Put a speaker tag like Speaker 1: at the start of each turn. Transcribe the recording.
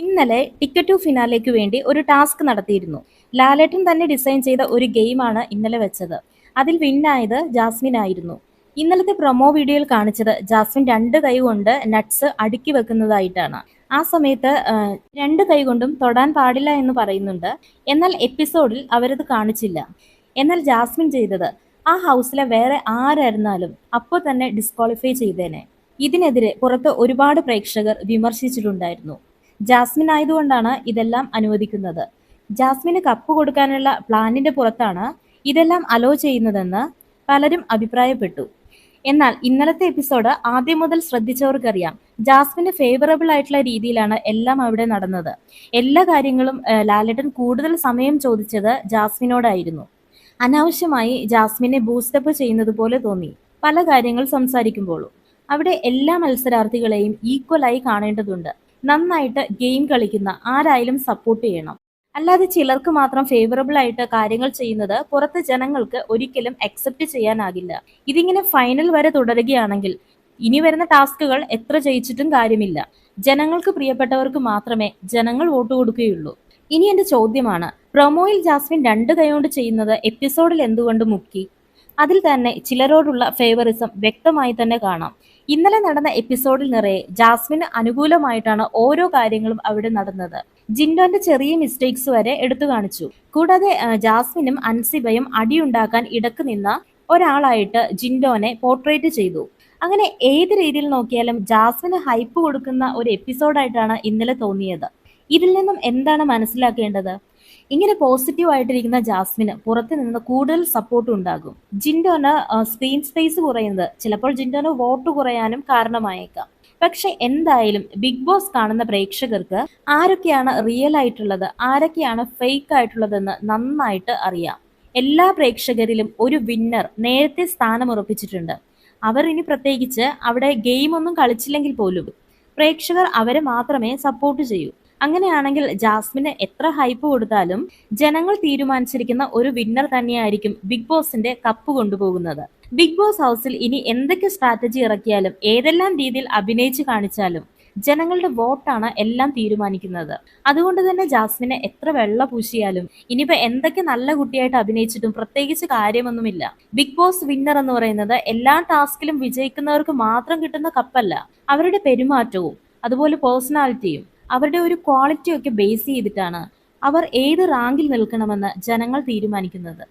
Speaker 1: ഇന്നലെ ticket to ഫിനാലേക്ക് വേണ്ടി ഒരു ടാസ്ക് നടത്തിയിരുന്നു. ലാലേട്ടൻ തന്നെ ഡിസൈൻ ചെയ്ത ഒരു ഗെയിമാണ് ഇന്നലെ വെച്ചത്. അതിൽ വിന്നായത് ജാസ്മിൻ ആയിരുന്നു. ഇന്നലത്തെ പ്രൊമോ വീഡിയോയിൽ കാണിച്ചത് ജാസ്മിൻ രണ്ട് കൈ കൊണ്ട് നട്ട്സ് അടുക്കി വെക്കുന്നതായിട്ടാണ്. ആ സമയത്ത് രണ്ട് കൈ കൊണ്ടും തൊടാൻ പാടില്ല എന്ന് പറയുന്നുണ്ട്. എന്നാൽ എപ്പിസോഡിൽ അവരത് കാണിച്ചില്ല. എന്നാൽ ജാസ്മിൻ ചെയ്തത് ആ ഹൗസിലെ വേറെ ആരായിരുന്നാലും അപ്പോൾ തന്നെ ഡിസ്ക്വാളിഫൈ ചെയ്തേനെ. ഇതിനെതിരെ പുറത്ത് ഒരുപാട് പ്രേക്ഷകർ വിമർശിച്ചിട്ടുണ്ടായിരുന്നു. ജാസ്മിൻ ആയതുകൊണ്ടാണ് ഇതെല്ലാം അനുവദിക്കുന്നത്. ജാസ്മിന് കപ്പ് കൊടുക്കാനുള്ള പ്ലാനിന്റെ പുറത്താണ് ഇതെല്ലാം അലോ ചെയ്യുന്നതെന്ന് പലരും അഭിപ്രായപ്പെട്ടു. എന്നാൽ ഇന്നലത്തെ എപ്പിസോഡ് ആദ്യം മുതൽ ശ്രദ്ധിച്ചവർക്കറിയാം ജാസ്മിന് ഫേവറബിൾ ആയിട്ടുള്ള രീതിയിലാണ് എല്ലാം അവിടെ നടന്നത്. എല്ലാ കാര്യങ്ങളും ലാലട്ടൻ കൂടുതൽ സമയം ചോദിച്ചത് ജാസ്മിനോടായിരുന്നു. അനാവശ്യമായി ജാസ്മിനെ ബൂസ്റ്റപ്പ് ചെയ്യുന്നത് പോലെ തോന്നി പല കാര്യങ്ങൾ സംസാരിക്കുമ്പോഴും. അവിടെ എല്ലാ മത്സരാർത്ഥികളെയും ഈക്വലായി കാണേണ്ടതുണ്ട്. നന്നായിട്ട് ഗെയിം കളിക്കുന്ന ആരായാലും സപ്പോർട്ട് ചെയ്യണം. അല്ലാതെ ചിലർക്ക് മാത്രം ഫേവറബിൾ ആയിട്ട് കാര്യങ്ങൾ ചെയ്യുന്നത് പുറത്തെ ജനങ്ങൾക്ക് ഒരിക്കലും അക്സെപ്റ്റ് ചെയ്യാനാകില്ല. ഇതിങ്ങനെ ഫൈനൽ വരെ തുടരുകയാണെങ്കിൽ ഇനി വരുന്ന ടാസ്കുകൾ എത്ര ജയിച്ചിട്ടും കാര്യമില്ല. ജനങ്ങൾക്ക് പ്രിയപ്പെട്ടവർക്ക് മാത്രമേ ജനങ്ങൾ വോട്ട് കൊടുക്കുകയുള്ളൂ. ഇനി എന്റെ ചോദ്യമാണ് പ്രൊമോയിൽ ജാസ്മിൻ രണ്ട് കൈകൊണ്ട് ചെയ്യുന്നത് എപ്പിസോഡിൽ എന്തുകൊണ്ട് മുക്കി? അതിൽ തന്നെ ചിലരോടുള്ള ഫേവറിസം വ്യക്തമായി തന്നെ കാണാം. ഇന്നലെ നടന്ന എപ്പിസോഡിൽ നിറയെ ജാസ്മിന് അനുകൂലമായിട്ടാണ് ഓരോ കാര്യങ്ങളും അവിടെ നടന്നത്. ജിൻഡോന്റെ ചെറിയ മിസ്റ്റേക്സ് വരെ എടുത്തു കാണിച്ചു. കൂടാതെ ജാസ്മിനും അൻസിബയും അടിയുണ്ടാക്കാൻ ഇടയ്ക്ക് നിന്ന ഒരാളായിട്ട് ജിൻഡോനെ പോർട്രേറ്റ് ചെയ്തു. അങ്ങനെ ഏത് രീതിയിൽ നോക്കിയാലും ജാസ്മിന് ഹൈപ്പ് കൊടുക്കുന്ന ഒരു എപ്പിസോഡായിട്ടാണ് ഇന്നലെ തോന്നിയത്. ഇതിൽ നിന്നും എന്താണ് മനസ്സിലാക്കേണ്ടത്? ഇങ്ങനെ പോസിറ്റീവ് ആയിട്ടിരിക്കുന്ന ജാസ്മിന് പുറത്ത് നിന്ന് കൂടുതൽ സപ്പോർട്ട് ഉണ്ടാകും. ജിൻഡോന് സ്ക്രീൻ സ്പേസ് കുറയുന്നത് ചിലപ്പോൾ ജിൻഡോന് വോട്ട് കുറയാനും കാരണമായേക്കാം. പക്ഷെ എന്തായാലും ബിഗ് ബോസ് കാണുന്ന പ്രേക്ഷകർക്ക് ആരൊക്കെയാണ് റിയൽ ആയിട്ടുള്ളത് ആരൊക്കെയാണ് ഫേക്ക് ആയിട്ടുള്ളതെന്ന് നന്നായിട്ട് അറിയാം. എല്ലാ പ്രേക്ഷകരിലും ഒരു വിന്നർ നേരത്തെ സ്ഥാനം ഉറപ്പിച്ചിട്ടുണ്ട്. അവർ ഇനി പ്രത്യേകിച്ച് അവിടെ ഗെയിം ഒന്നും കളിച്ചില്ലെങ്കിൽ പോലും പ്രേക്ഷകർ അവരെ മാത്രമേ സപ്പോർട്ട് ചെയ്യൂ. അങ്ങനെയാണെങ്കിൽ ജാസ്മിന് എത്ര ഹൈപ്പ് കൊടുത്താലും ജനങ്ങൾ തീരുമാനിച്ചിരിക്കുന്ന ഒരു വിന്നർ തന്നെയായിരിക്കും ബിഗ് ബോസിന്റെ കപ്പ് കൊണ്ടുപോകുന്നത്. ബിഗ് ബോസ് ഹൗസിൽ ഇനി എന്തൊക്കെ സ്ട്രാറ്റജി ഇറക്കിയാലും ഏതെല്ലാം രീതിയിൽ അഭിനയിച്ച് കാണിച്ചാലും ജനങ്ങളുടെ വോട്ടാണ് എല്ലാം തീരുമാനിക്കുന്നത്. അതുകൊണ്ട് തന്നെ ജാസ്മിനെ എത്ര വെള്ള പൂശിയാലും ഇനിയിപ്പോ എന്തൊക്കെ നല്ല കുട്ടിയായിട്ട് അഭിനയിച്ചിട്ടും പ്രത്യേകിച്ച് കാര്യമൊന്നുമില്ല. ബിഗ് ബോസ് വിന്നർ എന്ന് പറയുന്നത് എല്ലാ ടാസ്കിലും വിജയിക്കുന്നവർക്ക് മാത്രം കിട്ടുന്ന കപ്പല്ല അവരുടെ പെരുമാറ്റവും അതുപോലെ പേഴ്സണാലിറ്റിയും അവരുടെ ഒരു ക്വാളിറ്റിയൊക്കെ ബേസ് ചെയ്തിട്ടാണ് അവർ ഏത് റാങ്കിൽ നിൽക്കണമെന്ന് ജനങ്ങൾ തീരുമാനിക്കുന്നത്.